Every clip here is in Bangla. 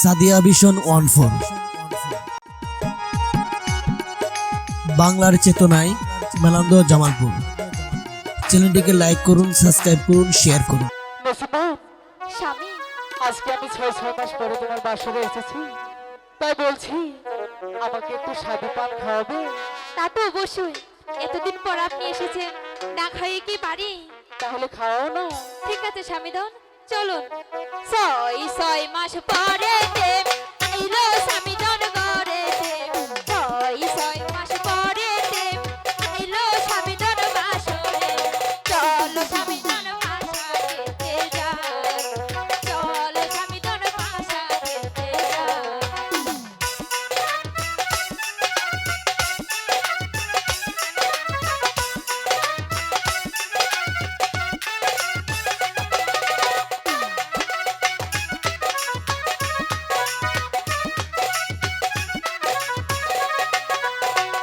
Sadia vision one four. বাংলার চেতনায় মেলান্দ জামালপুর। চ্যানেলটিকে লাইক করুন সাবস্ক্রাইব করুন শেয়ার করুন। স্বামী আজকে আমি ছয় ছয় মাস পরে তোমার বাসরে এসেছি। তাই বলছি আমাকে একটু সাদু পান খাওয়াবে? তা তো অবশ্যই। এতদিন পর আপনি এসেছেন না খাইয়ে কি পারি তাহলে খাওয়াও না। ঠিক আছে স্বামীধন চলুন। ছয় ছয় মাস পরে দেব স্বামী জন করে দেব ছয় ছয়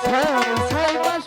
ছয় মাস